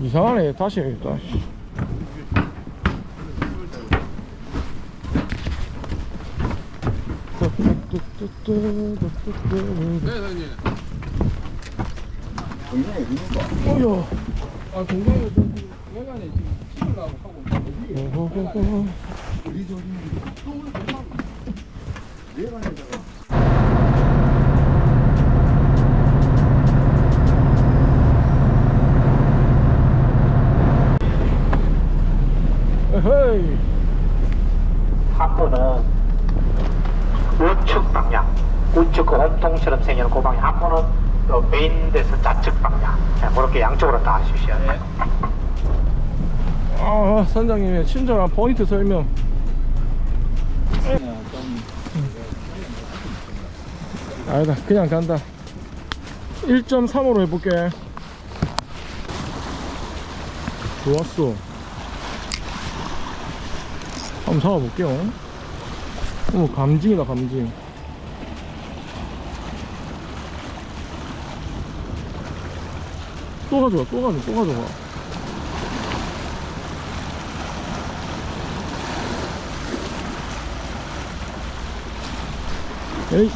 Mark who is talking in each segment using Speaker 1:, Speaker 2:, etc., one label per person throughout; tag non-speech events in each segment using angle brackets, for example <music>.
Speaker 1: 이상하네 다시 해야겠다
Speaker 2: 네, 사장님.
Speaker 3: 공장에 누군가?
Speaker 1: 어휴
Speaker 2: 아, 공장에 외관에 지금 찍으려고 하고 있는데.
Speaker 1: 호호호호.
Speaker 3: 우리 저기 내관에다가
Speaker 1: 헤이.
Speaker 4: 한 분은 우측 방향, 우측 그 hom통처럼 생기는 그 방향, 한 분은 또 메인 데서 좌측 방향. 네, 그렇게 양쪽으로 다 하십시오.
Speaker 1: 아 선장님의 친절한 포인트 설명. 아니다 그냥 간다. 1.35로 해볼게. 좋았어 한번 잡아볼게요. 어 감징이다 감징. 또 가져와 또 가져와 또 가져와. 에이.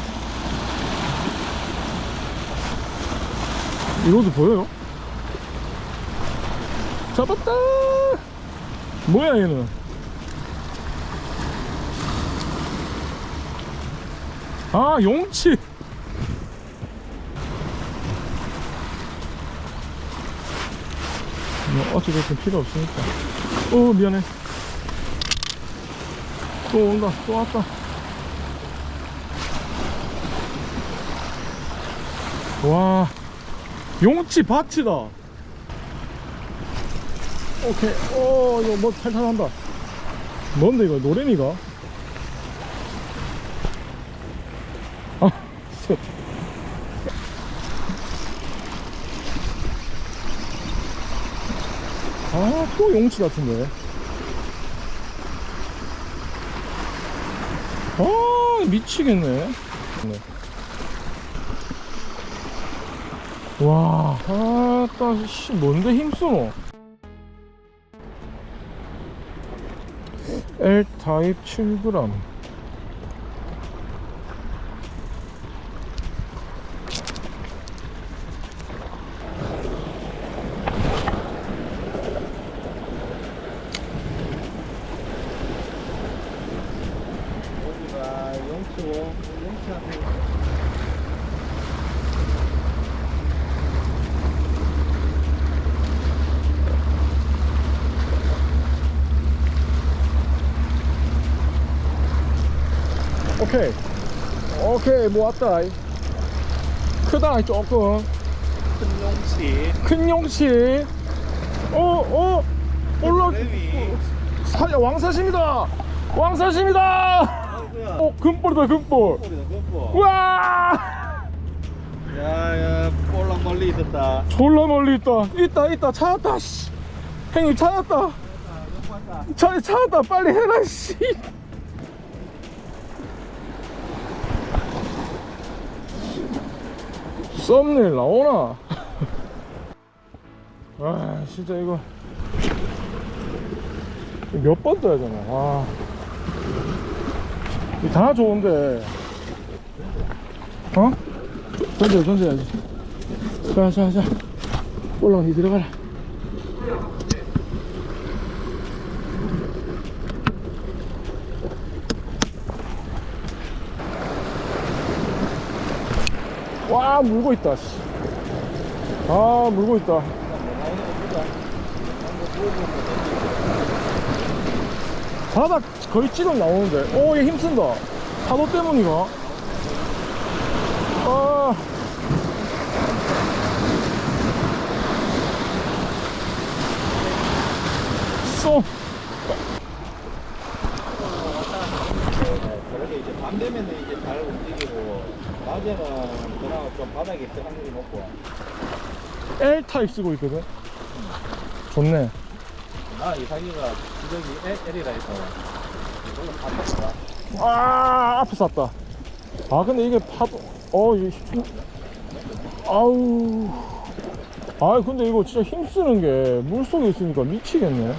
Speaker 1: 이로도 보여요? 잡았다! 뭐야 얘는 아 용치. 뭐 어찌됐든 필요 없으니까. 어 미안해. 또 온다 또 왔다. 와 용치 밭이다. 오케이. 어 이거 뭐 탈탈한다. 뭔데 이거 노래미가 아, 또 용치 같은데. 아, 미치겠네. 네. 와, 아 따, 씨, 뭔데 힘쓰노? L 타입 7g.
Speaker 3: 여기가 용치고 용치한테
Speaker 1: 오케이. 오케이, 뭐 왔다. 크다, 조금.
Speaker 3: 큰 용치
Speaker 1: 큰 용치. 어, 어, 올라. 사, 왕사십니다. 왕사십니다.
Speaker 3: 아이고야
Speaker 1: 어, 금볼이다, 금볼.
Speaker 3: 그거
Speaker 1: 우와!
Speaker 3: 야야 볼랑 멀리 있었다
Speaker 1: 졸라 멀리 있다. 있다, 있다. 찾았다, 씨. 형님, 찾았다. 차, 찾았다. 빨리 해라, 씨. 썸네일 나오나? <laughs> 아, 진짜 이거. 몇 번 떠야 되나? 와. 이다 좋은데. 어? 던져, 던져야지. 자, 자, 자. 올라가, 니 들어가라. 와, 물고 있다, 씨. 아, 물고 있다. 바닥 거의 찌금 나오는데. 오, 얘 힘쓴다. 파도 때문이가? 아. 쏘.
Speaker 3: 저렇게 이제 밤 되면 이제 잘 움직이고 낮에는 그나마 좀 바닥에 편한 게 높고
Speaker 1: L 타입 쓰고 있거든. 좋네.
Speaker 3: 나 이상이가 주적이 L이라 해서 이걸로 바꿨다
Speaker 1: 아, 앞에 쐈다. 아, 근데 이게 파도, 어, 이게, 좀- 아우. 아 근데 이거 진짜 힘 쓰는 게 물속에 있으니까 미치겠네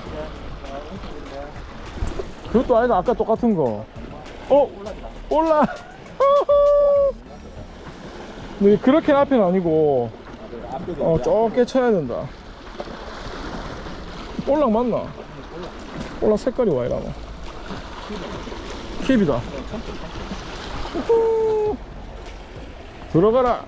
Speaker 1: 그것도 아니다 아까 똑같은 거 어? 올라 근데 그렇게 앞에는 아니고 어 좁게 쳐야 된다 올락 맞나? 올락 색깔이 와 이러나 킵이다 우후. 들어가라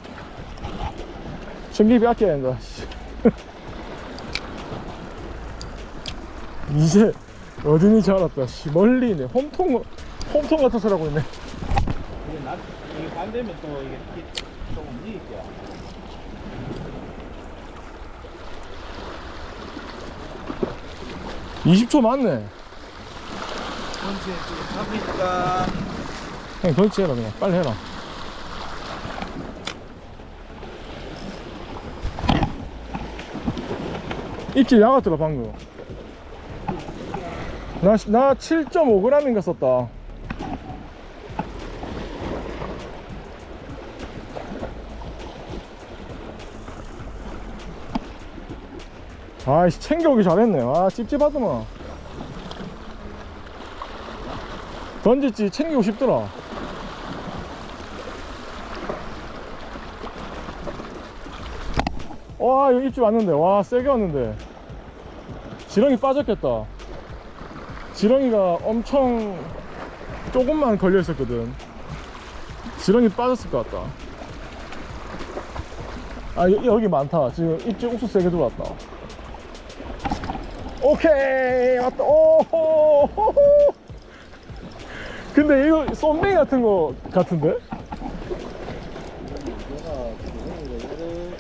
Speaker 1: 전기비 아껴야 된다 씨. <laughs> 이제 줄 알았다 씨. 멀리 있네 홈통 홈통 소리 하고 있네
Speaker 3: 이게 되면 또 이게 기- 좀 움직일 거야.
Speaker 1: 20초 맞네.
Speaker 3: 지금 잡으니까
Speaker 1: 그냥 던치 해라 그냥. 빨리 해라. 입질 나갔더라 방금. 나, 나 7.5g인가 썼다 아이씨 챙겨오기 잘했네 아 찝찝하더만. 던졌지 챙기고 싶더라. 와 이거 입질 왔는데. 와 세게 왔는데. 지렁이 빠졌겠다. 지렁이가 엄청 조금만 걸려 있었거든. 지렁이 빠졌을 것 같다. 아 여, 여기 많다. 지금 입질 옥수 세게 들어왔다 오케이 왔다. 오호 근데 이거 쏨뱅이 같은 거 같은데?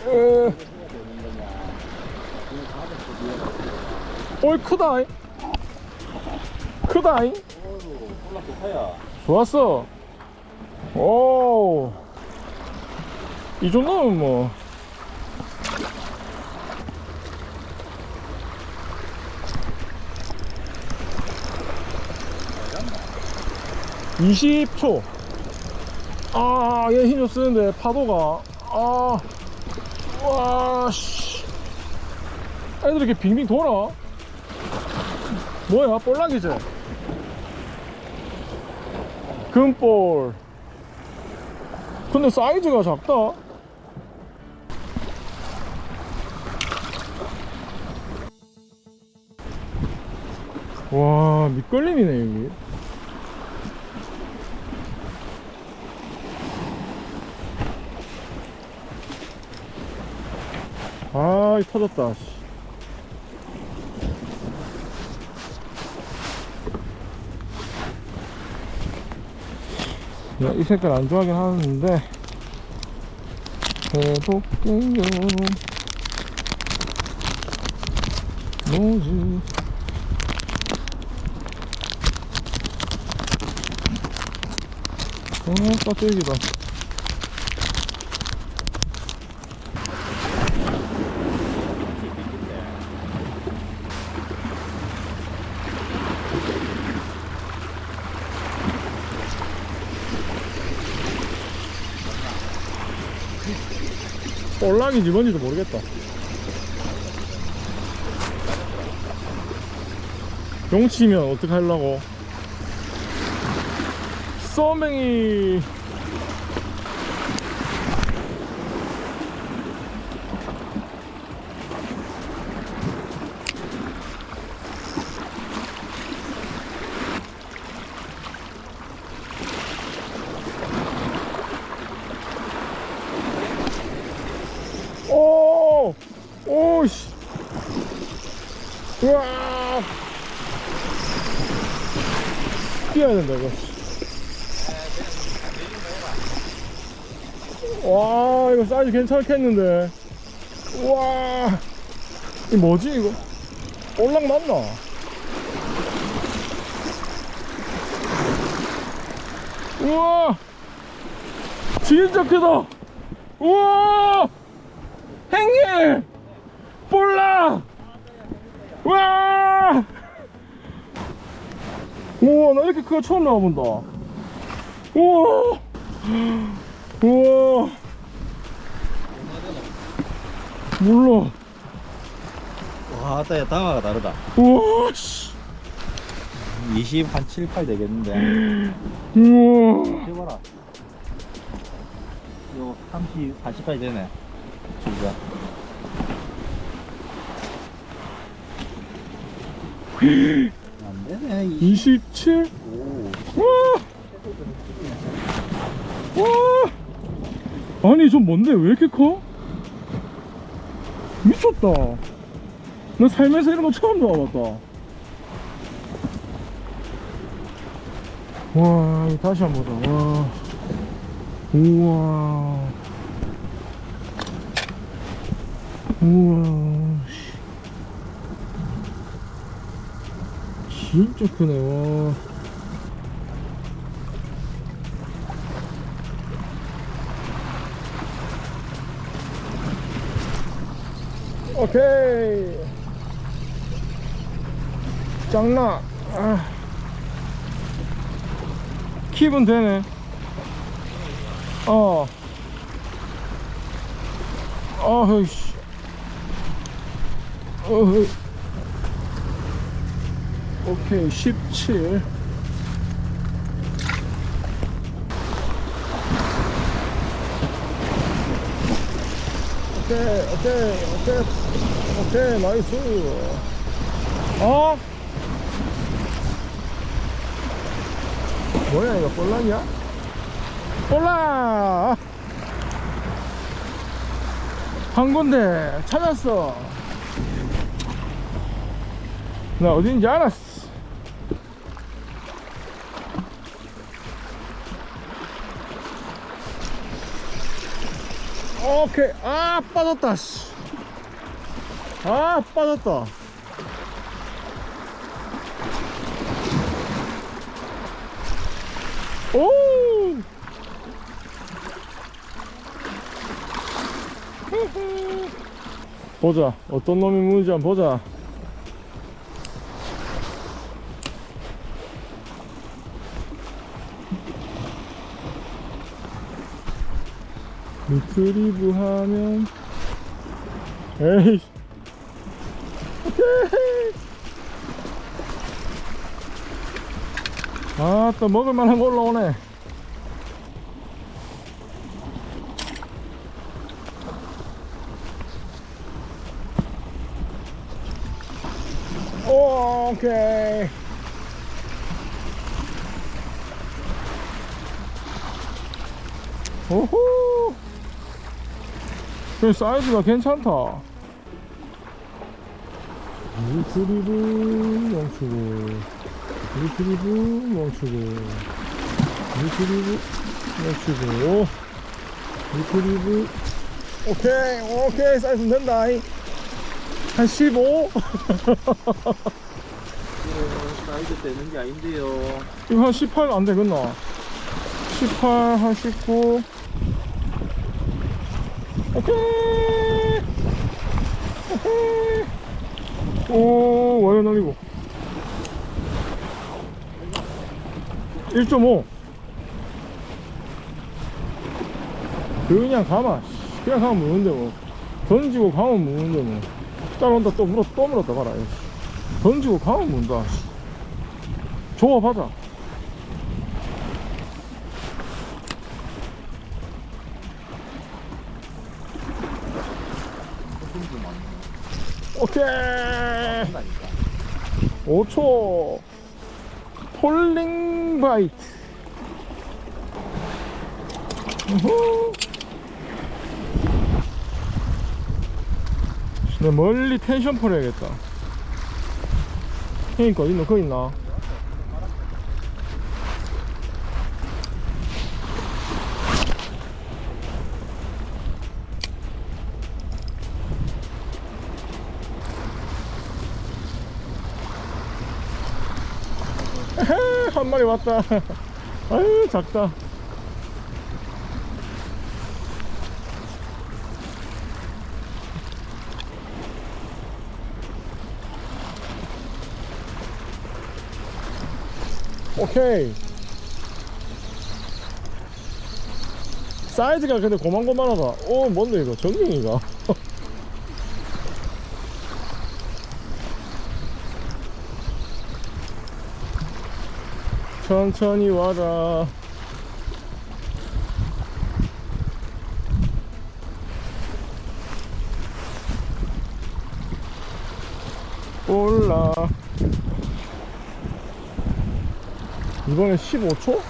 Speaker 1: 에... 어이 크다잉. 크다잉. 좋았어. 오이 정도면 뭐 (20초) 아얘 힘좀 쓰는데 파도가. 아 와씨. 애들 이렇게 빙빙 돌아? 뭐야 볼락이지? 금볼. 근데 사이즈가 작다. 와 밑걸림이네 여기 아이 터졌다. 씨. 야, 이 색깔 안 좋아하긴 하는데. 해볼게요. 뭐지? 어 깍두기다 볼락인지 뭔지도 모르겠다. 용치면 어떡하려고. 쏘맹이 오! 오씨! 우와! 뛰어야 된다, 이거. 와, 이거 사이즈 괜찮겠는데. 우와! 이 뭐지, 이거? 올락 맞나? 우와! 진짜 크다! 우와! 행님! 볼라! 와! 우와, 나 이렇게 큰거 처음 나와본다. 우와! 우와! 몰라.
Speaker 3: 아, 따야 당화가 다르다.
Speaker 1: 우와 씨
Speaker 3: 20, 한 7, 8 되겠는데.
Speaker 1: 우와
Speaker 3: 해봐라. 요 30, 40까지 되네. 진짜. 안 되네. 20.
Speaker 1: 27
Speaker 3: 오.
Speaker 1: 와! 와! 아니 저 뭔데 왜 이렇게 커? 미쳤다 나 살면서 이런 거 처음 봐봤다 와 다시 한 번 보자 와 우와 우와 진짜 크네 와. 오케이. 짱나. 아. 킵은 되네. 어. 어허이씨. 어허이 오케이 17 오케이 오케이 오케이 오케이 나이스. 어? 뭐야 이거 볼란이야? 볼란 한 군데 찾았어. 나 어딘지 알았어 오케이. 아 빠졌다 씨. 아 빠졌다. 오! <laughs> 보자. 어떤 놈이 무는지 한번 보자 리트리브 하면 에이 아또 먹을만한 거 올라오네. 오, 오케이. 오호 그 사이즈가 괜찮다 리트리브 멈추고 리트리브 멈추고 리트리브 멈추고 리트리브 오케이 오케이 사이즈 된다 한 15?
Speaker 3: 사이즈 되는 게 아닌데요.
Speaker 1: 이거 한18 안 되겠나? 18, 한 19. 오케이! 오케이! 오, 와이어 날리고. 1.5. 그냥 가마. 씨. 그냥 가면 무는데 뭐. 던지고 가면 무는데 뭐. 따라온다 또 물어, 또 물었다 봐라. 씨. 던지고 가면 문다. 씨. 조합하자. 오케이.
Speaker 3: 한다니까.
Speaker 1: 5초. 폴링 바이트. 우후. 내 멀리 텐션 풀어야겠다. 그니까 어디 있나? 거기 있나? 에헤, 한 마리 왔다. <laughs> 아유, 작다. 오케이. 사이즈가 근데 고만고만하다. 오, 뭔데 이거? 전갱이가. 천천히 와라 올라 이번에 15초?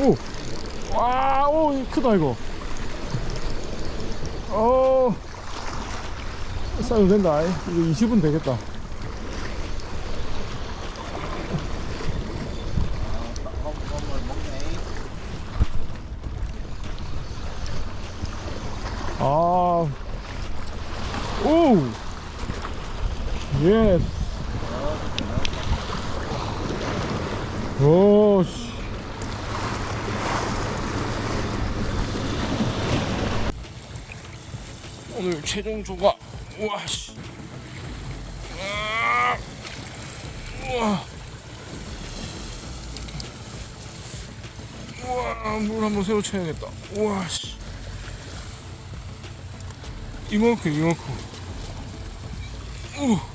Speaker 1: 오! 크다, 이거. 어, 싸도 된다. 이거 20분 되겠다. 아, 오! 예스. 오, 씨. 오늘 최종 조각 우와 씨. 아, 우와 우와. 물 한번 새로 쳐야겠다. 우와 씨. 이만큼 이만큼. 우